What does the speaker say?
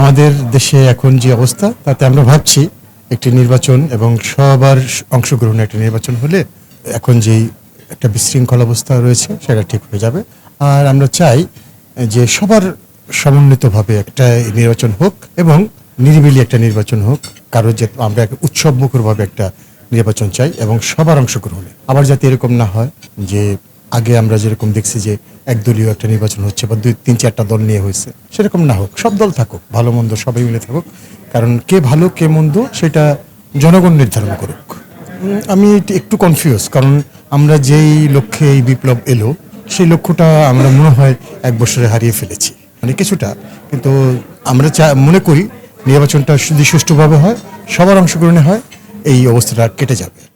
আমাদের দেশে এখন যে অবস্থা, তাতে আমরা ভাবছি একটি নির্বাচন এবং সবার অংশগ্রহণে একটা নির্বাচন হলে এখন যেই একটা বিশৃঙ্খল অবস্থা রয়েছে, সেটা ঠিক হয়ে যাবে। আর আমরা চাই যে সবার সমন্বিতভাবে একটা নির্বাচন হোক এবং নিরিবিলি একটা নির্বাচন হোক, কারও যে আমরা একটা উৎসব মুখরভাবে একটা নির্বাচন চাই এবং সবার অংশগ্রহণে। আবার যাতে এরকম না হয় যে আগে আমরা যেরকম দেখছি যে একদলীয় একটা নির্বাচন হচ্ছে বা দুই তিন চারটা দল নিয়ে হয়েছে, সেরকম না হোক, সব দল থাকুক, ভালো মন্দ সবাই মিলে থাকুক। কারণ কে ভালো, কে মন্দ, সেটা জনগণ নির্ধারণ করুক। আমি একটু- কনফিউজ কারণ আমরা যেই লক্ষ্যে এই বিপ্লব এলো, সেই লক্ষ্যটা আমরা মনে হয় এক বছরে হারিয়ে ফেলেছি মানে কিছুটা। কিন্তু আমরা চা মনে করি নির্বাচনটা যদি সুষ্ঠুভাবে হয়, সবার অংশগ্রহণে হয়, এই অবস্থাটা কেটে যাবে।